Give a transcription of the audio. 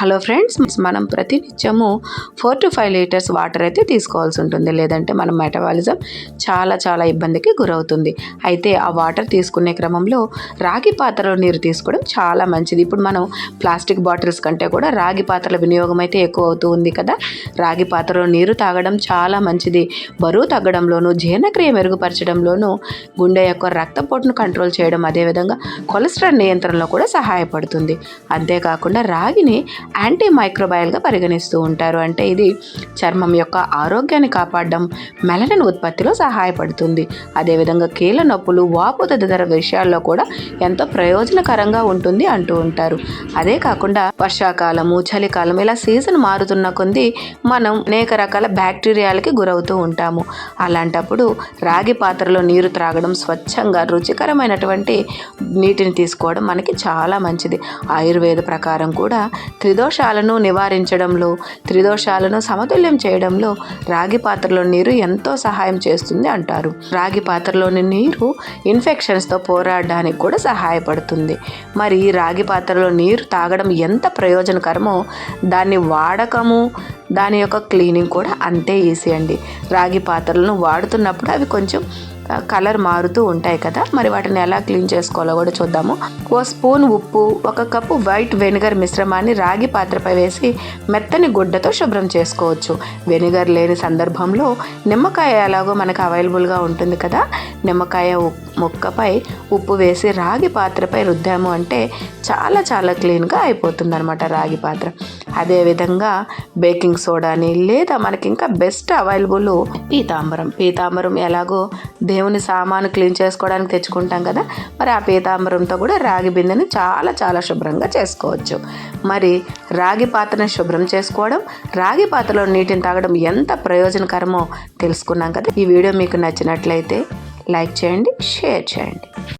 Hello friends మనం ప్రతినిత్యము four to five litres water అయితే తీసుకోవాల్సి ఉంటుంది. లేదంటే మన మెటబాలిజం చాలా చాలా ఇబ్బందికి గురవుతుంది. అయితే ఆ వాటర్ తీసుకునే క్రమంలో రాగి పాత్రలో నీరు తీసుకోవడం చాలా మంచిది. ఇప్పుడు మనం ప్లాస్టిక్ బాటిల్స్ కంటే కూడా రాగి పాత్రల వినియోగం అయితే ఎక్కువ అవుతూ ఉంది కదా. రాగి పాత్రలో నీరు తాగడం చాలా మంచిది. బరువు తగ్గడంలోనూ జీర్ణక్రియ మెరుగుపరచడంలోనూ గుండె యొక్క రక్తపోటును కంట్రోల్ చేయడం అదేవిధంగా కొలెస్ట్రాల్ నియంత్రణలో కూడా సహాయపడుతుంది. అంతేకాకుండా రాగిని యాంటీ మైక్రోబయల్గా పరిగణిస్తూ ఉంటారు. అంటే ఇది చర్మం యొక్క ఆరోగ్యాన్ని కాపాడడం మెలనిన్ ఉత్పత్తిలో సహాయపడుతుంది. అదేవిధంగా కీళ్ళ నొప్పులు వాపు తదితర విషయాల్లో కూడా ఎంతో ప్రయోజనకరంగా ఉంటుంది అంటూ ఉంటారు. అదే కాకుండా వర్షాకాలము చలికాలం ఇలా సీజన్ మారుతున్న కొద్దీ మనం అనేక రకాల బ్యాక్టీరియాలకి గురవుతూ ఉంటాము. అలాంటప్పుడు రాగి పాత్రలో నీరు త్రాగడం స్వచ్ఛంగా రుచికరమైనటువంటి నీటిని తీసుకోవడం మనకి చాలా మంచిది. ఆయుర్వేద ప్రకారం కూడా త్రిదోషాలను నివారించడంలో త్రిదోషాలను సమతుల్యం చేయడంలో రాగి పాత్రలో నీరు ఎంతో సహాయం చేస్తుంది అంటారు. రాగి పాత్రలోని నీరు ఇన్ఫెక్షన్స్తో పోరాడడానికి కూడా సహాయపడుతుంది. మరి రాగి పాత్రలో నీరు తాగడం ఎంత ప్రయోజనకరమో దాన్ని వాడకము దాని యొక్క క్లీనింగ్ కూడా అంతే ఈజీ అండి. రాగి పాత్రలను వాడుతున్నప్పుడు అవి కొంచెం కలర్ మారుతూ ఉంటాయి కదా. మరి వాటిని ఎలా క్లీన్ చేసుకోవాలో కూడా చూద్దాము. ఓ స్పూన్ ఉప్పు ఒక కప్పు వైట్ వెనిగర్ మిశ్రమాన్ని రాగి పాత్రపై వేసి మెత్తని గుడ్డతో శుభ్రం చేసుకోవచ్చు. వెనిగర్ లేని సందర్భంలో నిమ్మకాయ ఎలాగో మనకు అవైలబుల్గా ఉంటుంది కదా. నిమ్మకాయ ముక్కపై ఉప్పు వేసి రాగి పాత్రపై రుద్దాము అంటే చాలా చాలా క్లీన్గా అయిపోతుంది అనమాట రాగి పాత్ర. అదేవిధంగా బేకింగ్ బేకింగ్ సోడాని లేదా మనకి ఇంకా బెస్ట్ అవైలబుల్ పీతాంబరం పీతాంబరం ఎలాగో దేవుని సామాను క్లీన్ చేసుకోవడానికి తెచ్చుకుంటాం కదా మరి ఆ పీతాంబరంతో కూడా రాగి బిందెని చాలా చాలా శుభ్రంగా చేసుకోవచ్చు. మరి రాగి పాత్రను శుభ్రం చేసుకోవడం రాగి పాత్రలో నీటిని తాగడం ఎంత ప్రయోజనకరమో తెలుసుకున్నాం కదా. ఈ వీడియో మీకు నచ్చినట్లయితే లైక్ చేయండి షేర్ చేయండి.